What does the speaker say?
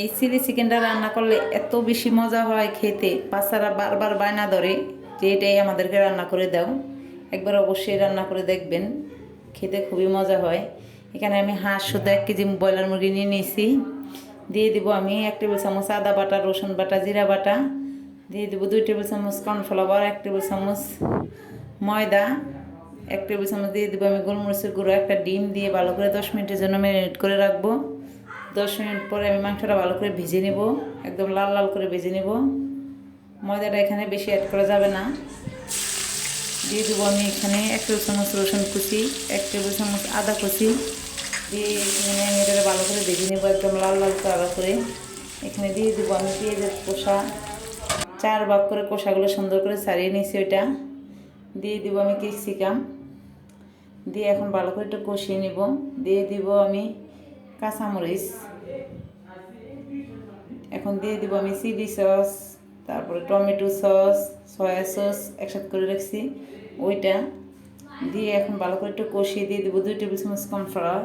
এই চিলি চিকেনটা রান্না করলে এত বেশি মজা হয় খেতে। বাচ্চারা বারবার বায়না ধরে যে এটাই আমাদেরকে রান্না করে দাও। একবার অবশ্যই রান্না করে দেখবেন। খেতে খুবই মজা হয়। এখানে আমি হাঁস শুধু এক কেজি ব্রয়লার মুরগি নিয়ে নিয়েছি। দিয়ে দিব আমি এক টেবিল চামচ আদা বাটা, রসুন বাটা, জিরা বাটা। দিয়ে দিব দুই টেবিল চামচ কর্নফ্লাওয়ার, এক টেবিল চামচ ময়দা। এক টেবিল চামচ দিয়ে দিব আমি গোলমরিচের গুঁড়ো, একটা ডিম দিয়ে ভালো করে দশ মিনিটের জন্য ম্যারিনেট করে রাখব। দশ মিনিট পরে আমি মাংসটা ভালো করে ভেজে নেব, একদম লাল লাল করে ভেজে নেব। ময়দাটা এখানে বেশি অ্যাড করা যাবে না। দিয়ে দেবো আমি এখানে এক টেবিল চামচ রসুন কুচি, এক টেবিল চামচ আদা কুচি। দিয়ে এখানে আমি এটা ভালো করে ভেজে নেব, একদম লাল লাল কালো করে। এখানে দিয়ে দেবো আমি পেঁয়াজের কষা চার ভাগ করে কষাগুলো সুন্দর করে ছাড়িয়ে নিয়েছি ওইটা। দিয়ে দিব আমি ক্যাপসিকাম। দিয়ে এখন ভালো করে একটু কষিয়ে নিব। দিয়ে দিব আমি কাঁচামরিচ। এখন দিয়ে দিব আমি চিলি সস, তারপরে টমেটো সস, সয়া সস একসাথে করে রাখছি। ওইটা দিয়ে এখন ভালো করে একটু কষিয়ে দিয়ে দেবো দুই টেবিল চামচ কর্নফ্লাওয়ার।